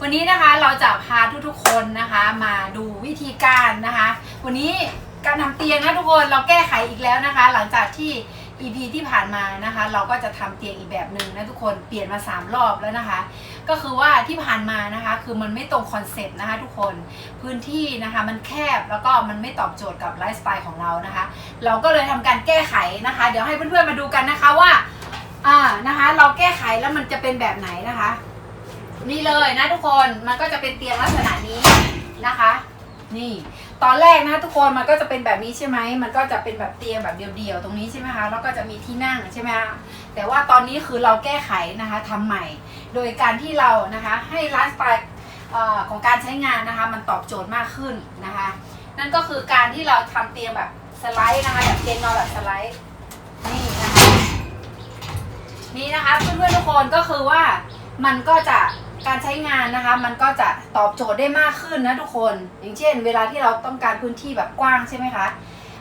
วันนี้นะคะเราจะพาทุกๆคนนะคะมาดูวิธีการนะคะ วันนี้การทำเตียงนะทุกคนเราแก้ไขอีกแล้วนะคะ หลังจากที่ EP ที่ผ่านมานะคะ เราก็จะทำเตียงอีกแบบหนึ่งนะทุกคนเปลี่ยนมา 3 รอบแล้วนะคะ ก็คือว่าที่ผ่านมานะคะ คือมันไม่ตรงคอนเซ็ปต์นะคะทุกคนพื้นที่นะคะมันแคบแล้วก็มันไม่ตอบโจทย์กับไลฟ์สไตล์ของเรานะคะ เราก็เลยทำการแก้ไขนะคะ เดี๋ยวให้เพื่อนๆมาดูกันนะคะว่าอ่านะคะ เราแก้ไขแล้วมันจะเป็นแบบไหนนะคะ นี่เลยนะทุกคนมันก็จะเป็นเตียงลักษณะนี้นะคะ นี่ ตอนแรกนะทุกคนมันก็จะเป็นแบบนี้ใช่ไหมมันก็จะเป็นแบบเตียงแบบเดี่ยวๆตรงนี้ใช่ไหมคะแล้วก็จะมีที่นั่งใช่ไหมคะแต่ว่าตอนนี้คือเราแก้ไขนะคะทำใหม่ โดยการที่เรานะคะให้ไลฟ์สไตล์ของการใช้งานนะคะมันตอบโจทย์มากขึ้นนะคะ นั่นก็คือการที่เราทำเตียงแบบสไลด์นะคะแบบเตียงนอนแบบสไลด์นี่นะคะนี่นะคะเพื่อนๆทุกคนก็คือว่ามันก็จะ การใช้งานนะคะ มันก็จะตอบโจทย์ได้มากขึ้นนะทุกคน อย่างเช่น เวลาที่เราต้องการพื้นที่แบบกว้างใช่ไหมคะ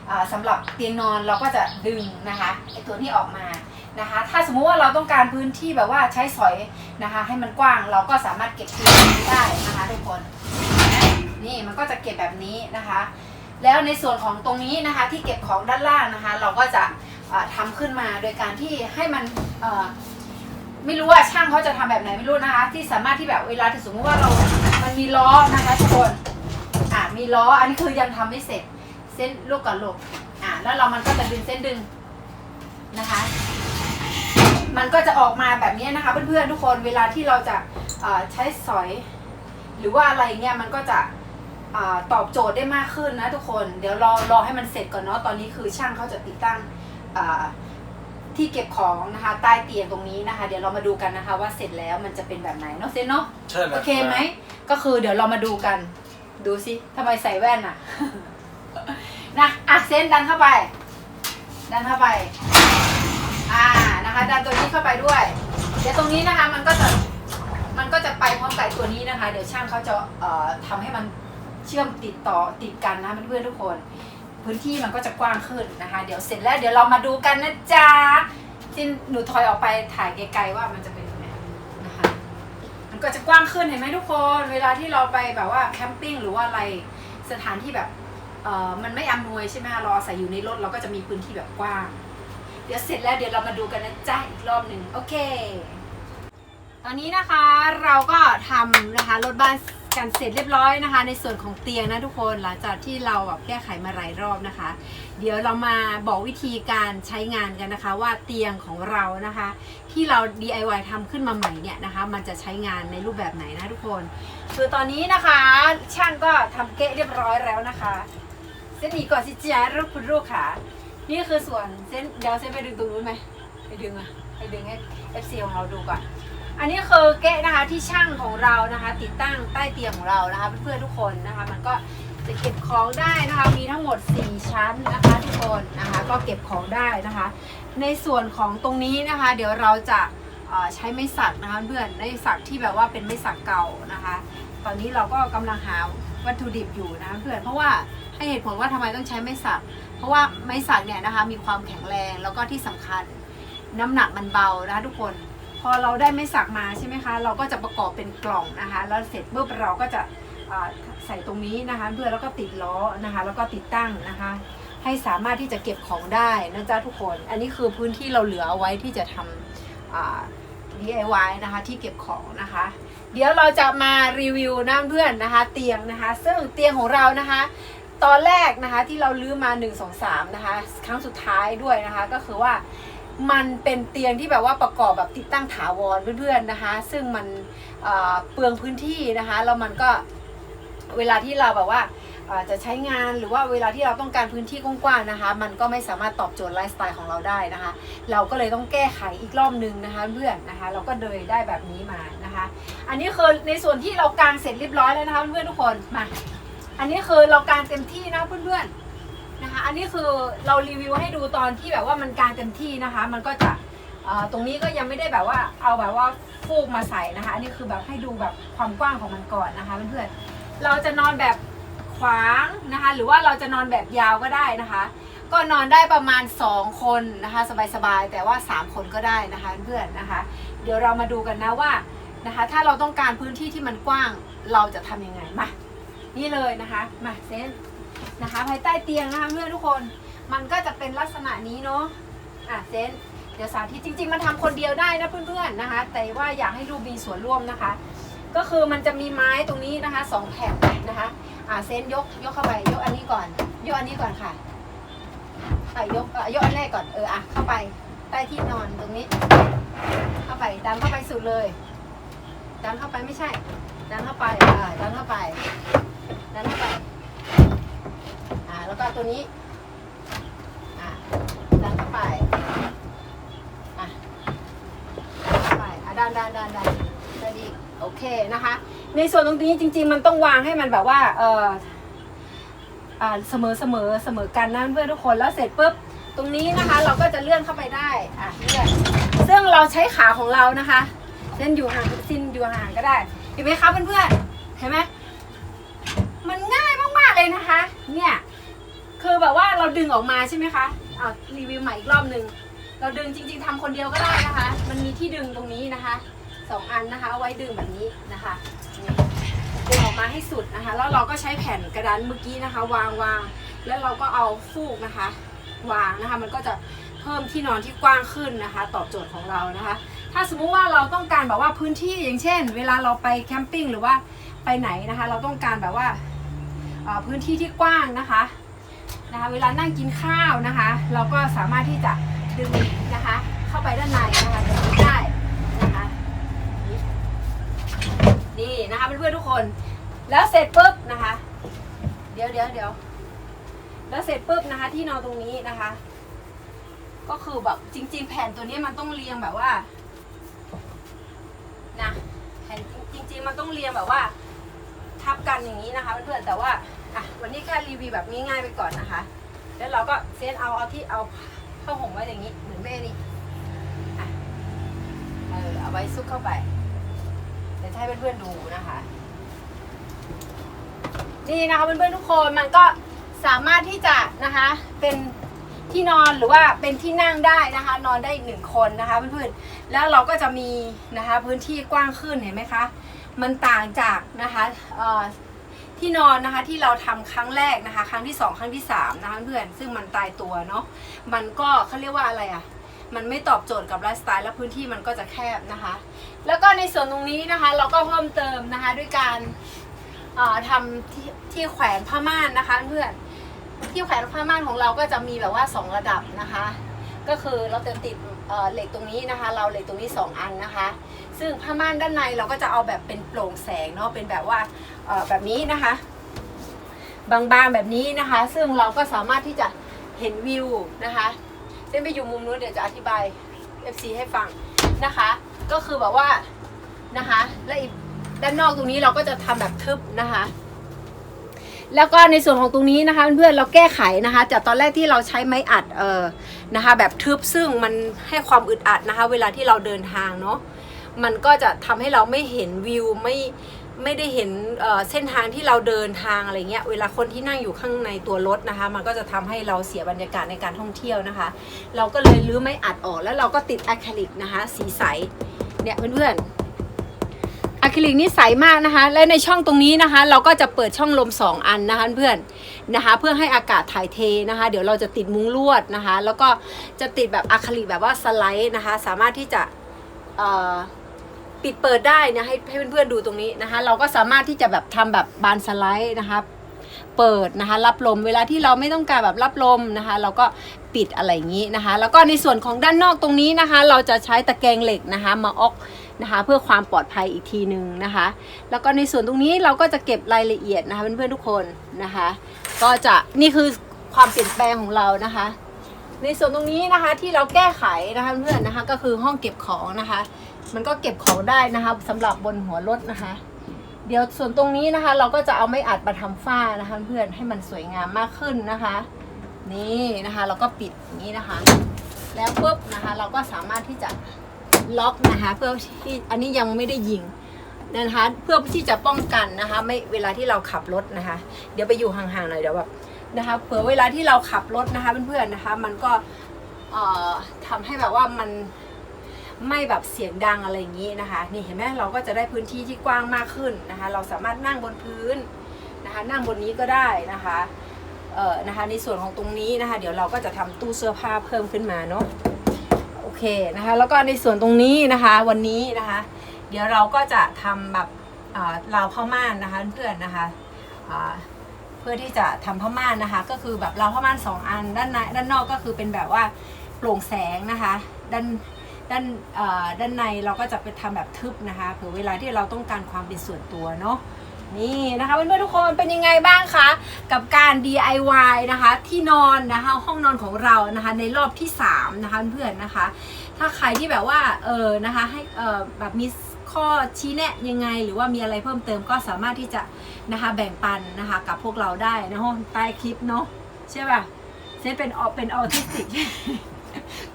อ่าสำหรับเตียงนอนเราก็จะดึงนะคะไอตัวนี้ออกมานะคะ ถ้าสมมุติว่าเราต้องการพื้นที่แบบว่าใช้สอยนะคะ ให้มันกว้างเราก็สามารถเก็บพื้นที่ได้นะคะทุกคนนี่มันก็จะเก็บแบบนี้นะคะ แล้วในส่วนของตรงนี้นะคะที่เก็บของด้านล่างนะคะ เราก็จะอ่าทำขึ้นมาโดยการที่ให้มัน ไม่รู้ว่าช่างเขาจะทำแบบไหนไม่รู้นะคะ ที่สามารถที่แบบเวลาที่สมมติว่าเรา มันมีล้อนะคะทุกคนอ่ามีล้ออันนี้คือยังทำไม่เสร็จ เส้นลูกกับลูกอ่าแล้วเรามันก็จะดึงเส้นดึงนะคะ มันก็จะออกมาแบบนี้นะคะ เพื่อนๆทุกคนเวลาที่เราจะใช้สอย หรือว่าอะไรเงี้ยมันก็จะอตอบโจทย์ได้มากขึ้นนะทุกคน เดี๋ยวรอรอให้มันเสร็จก่อนเนาะตอนนี้คือช่างเขาจะติดตั้งอ่า ที่เก็บของนะคะใต้เตียงตรงนี้นะคะ เดี๋ยวเรามาดูกันนะคะ ว่าเสร็จแล้วมันจะเป็นแบบไหนเนาะเซนเนาะใช่แล้วโอเคไหมก็คือเดี๋ยวเรามาดูกัน ดูสิทำไมใส่แว่นอะ นะอะเซนดันเข้าไป ดันเข้าไป อ่านะคะ ดันตัวนี้เข้าไปด้วย เดี๋ยวตรงนี้นะคะ มันก็จะมันก็จะไปพร้อมกับตัวนี้นะคะ เดี๋ยวช่างเขาจะเอ่อทำให้มันเชื่อมติดต่อติดกันนะเพื่อนๆทุกคน พื้นที่มันก็จะกว้างขึ้นนะคะ เดี๋ยวเสร็จแล้วเดี๋ยวเรามาดูกันนะจ๊ะที่หนูถอยออกไปถ่ายไกลๆว่ามันจะเป็นยังไงนะคะ มันก็จะกว้างขึ้นเห็นไหมทุกคน เวลาที่เราไปแบบว่าแคมปิ้งหรือว่าอะไรสถานที่แบบเอ่อมันไม่อำนวยใช่ไหมเราอาศัยอยู่ในรถเราก็จะมีพื้นที่แบบกว้าง เดี๋ยวเสร็จแล้วเดี๋ยวเรามาดูกันนะจ๊ะอีกรอบหนึ่งโอเค ตอนนี้นะคะเราก็ทำนะคะรถบ้าน กันเสร็จเรียบร้อยนะคะ ในส่วนของเตียงนะทุกคนหลังจากที่เราแบบแก้ไขมาหลายรอบนะคะ เดี๋ยวเรามาบอกวิธีการใช้งานกันนะคะ ว่าเตียงของเรานะคะ ที่เรา DIY ทำขึ้นมาใหม่เนี่ยนะคะ มันจะใช้งานในรูปแบบไหนนะทุกคนคือตอนนี้นะคะ ช่างก็ทำเกะเรียบร้อยแล้วนะคะเส้นนี้ก่อนสิจ้าลูกคุณลูกค่ะ นี่คือส่วนเส้นเดี๋ยวเส้นไปดึงตรงนู้นไหมไปดึงอะไปดึงให้ FC ของเราดูก่อน อันนี้คือเกะนะคะที่ช่างของเรานะคะ ติดตั้งใต้เตียงของเรานะคะเพื่อนๆทุกคนนะคะ มันก็จะเก็บของได้นะคะ มีทั้งหมด 4 ชั้นนะคะทุกคนนะคะ ก็เก็บของได้นะคะ ในส่วนของตรงนี้นะคะ เดี๋ยวเราจะใช้ไม้สักนะคะเพื่อนไม้สักที่แบบว่าเป็นไม้สักเก่านะคะ ตอนนี้เราก็กำลังหาวัตถุดิบอยู่นะคะเพื่อนเพราะว่าให้เหตุผลว่าทำไมต้องใช้ไม้สัก เพราะว่าไม้สักเนี่ยนะคะมีความแข็งแรงแล้วก็ที่สำคัญน้ำหนักมันเบานะคะทุกคน พอเราได้ไม้สักมาใช่ไหมคะ เราก็จะประกอบเป็นกล่องนะคะ แล้วเสร็จปุ๊บเราก็จะใส่ตรงนี้นะคะ เพื่อแล้วก็ติดล้อนะคะ แล้วก็ติดตั้งนะคะ ให้สามารถที่จะเก็บของได้นะจ๊ะทุกคน อันนี้คือพื้นที่เราเหลือเอาไว้ที่จะทำอ่า DIY นะคะที่เก็บของนะคะ เดี๋ยวเราจะมารีวิวนะเพื่อนนะคะ เตียงนะคะ ซึ่งเตียงของเรานะคะตอนแรกนะคะที่เราลื้อมา 1 2 3 นะคะ ครั้งสุดท้ายด้วยนะคะก็คือว่า มันเป็นเตียงที่แบบว่าประกอบแบบติดตั้งถาวรเพื่อนๆนะคะ ซึ่งมันเปลืองพื้นที่นะคะแล้วมันก็เวลาที่เราแบบว่าจะใช้งานหรือว่าเวลาที่เราต้องการพื้นที่กว้างๆนะคะ มันก็ไม่สามารถตอบโจทย์ไลฟ์สไตล์ของเราได้นะคะ เราก็เลยต้องแก้ไขอีกรอบนึงนะคะเพื่อนนะคะ เราก็เลยได้แบบนี้มานะคะ อันนี้คือในส่วนที่เรากางเสร็จเรียบร้อยแล้วนะคะเพื่อนๆทุกคนมา อันนี้คือเรากางเต็มที่นะเพื่อนๆ นะคะ อันนี้คือเรารีวิวให้ดูตอนที่แบบว่ามันกางเต็มที่นะคะ มันก็จะตรงนี้ก็ยังไม่ได้แบบว่าเอาแบบว่าฟูกมาใส่นะคะ อันนี้คือแบบให้ดูแบบความกว้างของมันก่อนนะคะเพื่อนๆเราจะนอนแบบขวางนะคะ หรือว่าเราจะนอนแบบยาวก็ได้นะคะ ก็นอนได้ประมาณ 2 คนนะคะสบายๆแต่ว่า 3 คนก็ได้นะคะเพื่อนๆนะคะ เดี๋ยวเรามาดูกันนะว่านะคะ ถ้าเราต้องการพื้นที่ที่มันกว้างเราจะทำยังไงมานี่เลยนะคะมาเซน นะคะ ภายใต้เตียงนะคะเพื่อนทุกคนมันก็จะเป็นลักษณะนี้เนาะอะเซนเดี๋ยวสาธิตจริง ๆ มันทำคนเดียวได้นะเพื่อนๆนะคะ แต่ว่าอยากให้ดูมีส่วนร่วมนะคะ ก็คือมันจะมีไม้ตรงนี้นะคะสองแผ่นนะคะอ่าเซนยกยกเข้าไปยกอันนี้ก่อน ยกอันนี้ก่อนค่ะอะยกยกอันแรกก่อนเอออะเข้าไปใต้ที่นอนตรงนี้ เข้าไปดันเข้าไปสุดเลยดันเข้าไปไม่ใช่ดันเข้าไปอ่าดันเข้าไปดันเข้าไป แล้วก็ตัวนี้อ่าดันเข้าไปอะดันเข้าไปอะดันดันดันดันดันอีกโอเคนะคะ ในส่วนตรงนี้จริง ๆ มันต้องวางให้มันแบบว่าเอออ่าเสมอเสมอเสมอกันนะเพื่อนทุกคนแล้วเสร็จปุ๊บตรงนี้นะคะเราก็จะเลื่อนเข้าไปได้อะเลื่อนซึ่งเราใช้ขาของเรานะคะเส้นอยู่ห่างซินอยู่ห่างก็ได้เห็นไหมคะเพื่อนๆเห็นไหมมันง่ายมากๆเลยนะคะ เนี่ย คือแบบว่าเราดึงออกมาใช่ไหมคะอ่ารีวิวใหม่อีกรอบหนึ่งเราดึงจริง ๆทำคนเดียวก็ได้นะคะ มันมีที่ดึงตรงนี้นะคะสองอันนะคะเอาไว้ดึงแบบนี้นะคะดึงออกมาให้สุดนะคะ แล้วเราก็ใช้แผ่นกระดานเมื่อกี้นะคะ วางวางแล้วเราก็เอาฟูกนะคะ วางนะคะ มันก็จะเพิ่มที่นอนที่กว้างขึ้นนะคะ ตอบโจทย์ของเรานะคะ ถ้าสมมุติว่าเราต้องการแบบว่าพื้นที่อย่างเช่น เวลาเราไปแคมปิ้งหรือว่าไปไหนนะคะ เราต้องการแบบว่าพื้นที่ที่กว้างนะคะ นะคะเวลานั่งกินข้าวนะคะ เราก็สามารถที่จะดึงนะคะ เข้าไปด้านในนะคะแบบนี้ได้นะคะนี่นะคะเพื่อนๆทุกคน แล้วเสร็จปุ๊บนะคะ เดี๋ยวเดี๋ยวเดี๋ยวแล้วเสร็จปุ๊บนะคะ ที่นอนตรงนี้นะคะ ก็คือแบบจริง ๆ แผ่นตัวนี้มันต้องเรียงแบบว่านะแผ่นจริง ๆ มันต้องเรียงแบบว่า ทับกันอย่างนี้นะคะเพื่อนๆแต่ว่า อะวันนี้แค่รีวิวแบบง่ายๆไปก่อนนะคะ แล้วเราก็เซตเอาเอาที่เอาผ้าห่มไว้อย่างนี้เหมือนแม่นี่อะเออเอาไว้ซุกเข้าไปเดี๋ยวให้เพื่อนๆดูนะคะนี่นะคะเพื่อนๆทุกคนมันก็สามารถที่จะนะคะเป็นที่นอนหรือว่าเป็นที่นั่งได้นะคะ นอนได้อีกหนึ่งคนนะคะเพื่อนๆแล้วเราก็จะมีนะคะพื้นที่กว้างขึ้นเห็นไหมคะ มันต่างจากนะคะเอ่อ ที่นอนนะคะที่เราทำครั้งแรกนะคะ ครั้งที่สองครั้งที่สามนะคะเพื่อนซึ่งมันตายตัวเนาะมันก็เขาเรียกว่าอะไรอะ่ะมันไม่ตอบโจทย์กับไลฟ์สไตล์และพื้นที่มันก็จะแคบนะคะ แล้วก็ในส่วนตรงนี้นะคะ เราก็เพิ่มเติมนะคะด้วยการทำที่ที่แขวนผ้าม่านนะคะเพื่อนที่แขวนผ้าม่านของเราก็จะมีแบบว่า 2 ระดับนะคะ ก็คือเราเติมติดเหล็กตรงนี้นะคะ เราเหล็กตรงนี้ 2 อันนะคะ ซึ่งผ้าม่านด้านในเราก็จะเอาแบบเป็นโปร่งแสงเนาะเป็นแบบว่าแบบนี้นะคะ บางๆแบบนี้นะคะ ซึ่งเราก็สามารถที่จะเห็นวิวนะคะเส้นไปอยู่มุมนู้นเดี๋ยวจะอธิบาย FC ให้ฟังนะคะ ก็คือแบบว่านะคะ และอีกด้านนอกตรงนี้เราก็จะทำแบบทึบนะคะ แล้วก็ในส่วนของตรงนี้นะคะเพื่อนๆเราแก้ไขนะคะ จากตอนแรกที่เราใช้ไม้อัดเออนะคะ แบบทึบซึ่งมันให้ความอึดอัดนะคะ เวลาที่เราเดินทางเนาะมันก็จะทำให้เราไม่เห็นวิวไม่ไม่ได้เห็นเเส้นทางที่เราเดินทางอะไรเงี้ย เวลาคนที่นั่งอยู่ข้างในตัวรถนะคะ มันก็จะทำให้เราเสียบรรยากาศในการท่องเที่ยวนะคะ เราก็เลยรื้อไม้อัดออกแล้วเราก็ติดอะคริลิกนะคะ สีใสเนี่ยเพื่อนๆ อะคริลิกนี่ใสมากนะคะ และในช่องตรงนี้นะคะ เราก็จะเปิดช่องลมสองอันนะคะเพื่อนนะคะ เพื่อให้อากาศถ่ายเทนะคะ เดี๋ยวเราจะติดมุ้งลวดนะคะ แล้วก็จะติดแบบอะคริลิกแบบว่าสไลด์นะคะ สามารถที่จะปิดเปิดได้นะให้ให้เพื่อนๆดูตรงนี้นะคะ เราก็สามารถที่จะแบบทำแบบบานสไลด์นะคะเปิดนะคะ รับลมเวลาที่เราไม่ต้องการแบบรับลมนะคะ เราก็ปิดอะไรอย่างนี้นะคะ แล้วก็ในส่วนของด้านนอกตรงนี้นะคะ เราจะใช้ตะแกรงเหล็กนะคะ มาออก นะคะ เพื่อความปลอดภัยอีกทีหนึ่งนะคะ แล้วก็ในส่วนตรงนี้เราก็จะเก็บรายละเอียดนะคะเพื่อนๆทุกคนนะคะ ก็จะนี่คือความเปลี่ยนแปลงของเรานะคะ ในส่วนตรงนี้นะคะที่เราแก้ไขนะคะเพื่อนนะคะก็คือห้องเก็บของนะคะ มันก็เก็บของได้นะคะสำหรับบนหัวรถนะคะ เดี๋ยวส่วนตรงนี้นะคะ เราก็จะเอาไม้อัดมาทำฝ้านะคะเพื่อนให้มันสวยงามมากขึ้นนะคะ นี่นะคะ เราก็ปิดอย่างนี้นะคะ แล้วปุ๊บนะคะ เราก็สามารถที่จะ ล็อกนะคะ เพื่อที่อันนี้ยังไม่ได้ยิงนะคะเพื่อที่จะป้องกันนะคะ ไม่เวลาที่เราขับรถนะคะ เดี๋ยวไปอยู่ห่างๆหน่อยเดี๋ยวแบบนะคะเผื่อเวลาที่เราขับรถนะคะเพื่อนๆนะคะ มันก็เอ่อทำให้แบบว่ามันไม่แบบเสียงดังอะไรอย่างนี้นะคะ นี่เห็นไหมเราก็จะได้พื้นที่ที่กว้างมากขึ้นนะคะ เราสามารถนั่งบนพื้นนะคะ นั่งบนนี้ก็ได้นะคะเอ่อนะคะในส่วนของตรงนี้นะคะ เดี๋ยวเราก็จะทำตู้เสื้อผ้าเพิ่มขึ้นมาเนาะ เคนะคะแล้วก็ในส่วนตรงนี้นะคะวันนี้นะคะ เดี๋ยวเราก็จะทำแบบเราวผ้าม่านนะคะเพื่อนๆนะคะเพื่อที่จะทำผ้าม่านนะคะ ก็คือแบบเราผ้าม่านสองอันด้านในด้านนอกก็คือเป็นแบบว่าโปร่งแสงนะคะด้านด้านด้านในเราก็จะไปทำแบบทึบนะคะเผื่อเวลาที่เราต้องการความเป็นส่วนตัวเนาะ นี่นะคะเพื่อนๆทุกคนเป็นยังไงบ้างคะกับการ DIY นะคะที่นอนนะคะห้องนอนของเรานะคะในรอบที่3นะคะเพื่อนๆนะคะ ถ้าใครที่แบบว่าเออนะคะให้เออแบบมีข้อชี้แนะยังไงหรือว่ามีอะไรเพิ่มเติมก็สามารถที่จะนะคะแบ่งปันนะคะกับพวกเราได้นะฮะใต้คลิปเนาะใช่ป่ะเซนเป็นออเป็นออทิสติก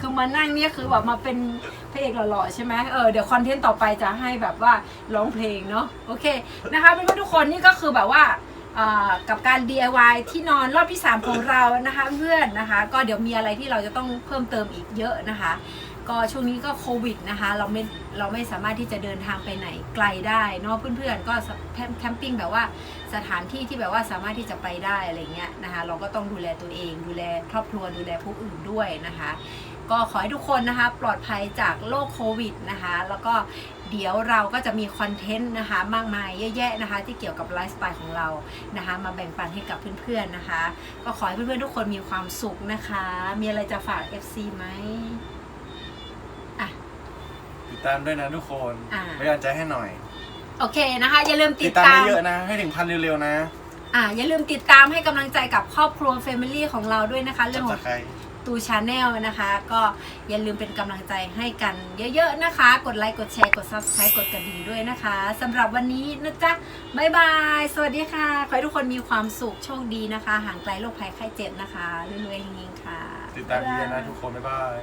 คือมานั่งเนี่ยคือแบบมาเป็นพระเอกหล่อๆใช่ไหมเออเดี๋ยวคอนเทนต์ต่อไปจะให้แบบว่าร้องเพลงเนาะโอเคนะคะเพื่อนทุกคนนี่ก็คือแบบว่าอ่ากับการ DIY ที่นอนรอบที่ 3 ของเรานะคะเพื่อนนะคะ ก็เดี๋ยวมีอะไรที่เราจะต้องเพิ่มเติมอีกเยอะนะคะ ก็ช่วงนี้ก็โควิดนะคะ เราไม่เราไม่สามารถที่จะเดินทางไปไหนไกลได้เนาะเพื่อนๆก็แคมแคมปิ้งแบบว่าสถานที่ที่แบบว่าสามารถที่จะไปได้อะไรเงี้ยนะคะ เราก็ต้องดูแลตัวเอง ดูแลครอบครัวดูแลผู้อื่นด้วยนะคะ ก็ขอให้ทุกคนนะคะปลอดภัยจากโรคโควิดนะคะ แล้วก็เดี๋ยวเราก็จะมีคอนเทนต์นะคะ มากมายเยอะแยะนะคะ ที่เกี่ยวกับไลฟ์สไตล์ของเรานะคะ มาแบ่งปันให้กับเพื่อนๆนะคะ ก็ขอให้เพื่อนๆทุกคนมีความสุขนะคะ มีอะไรจะฝาก FC ไหม ติดตามด้วยนะทุกคนอ่าไม่กำลังใจให้หน่อย โอเคนะคะ อย่าลืมติติดดตามตามเยอะๆนะ ให้ถึงพันเร็วๆนะอ่าอย่าลืมติดตามให้กำลังใจกับครอบครัว Family ของเราด้วยนะคะ เรื่จัอบงขจาอกงใคร ตูชาแนลนะคะ ก็อย่าลืมเป็นกำลังใจให้กันเยอะๆนะคะ กดไลค์กดแชร์กด Subscribe กดกระดิ่งด้วยนะคะสำหรับวันนี้นะจ๊ะบ๊ายบาย สวัสดีค่ะขอให้ทุกคนมีความสุขโชคดีนะคะ ห่างไกลโรคภัยไข้เจ็บนะคะรวยๆเฮงๆค่ะ ติดตามเยอะๆนะทุกคน บ๊ายบาย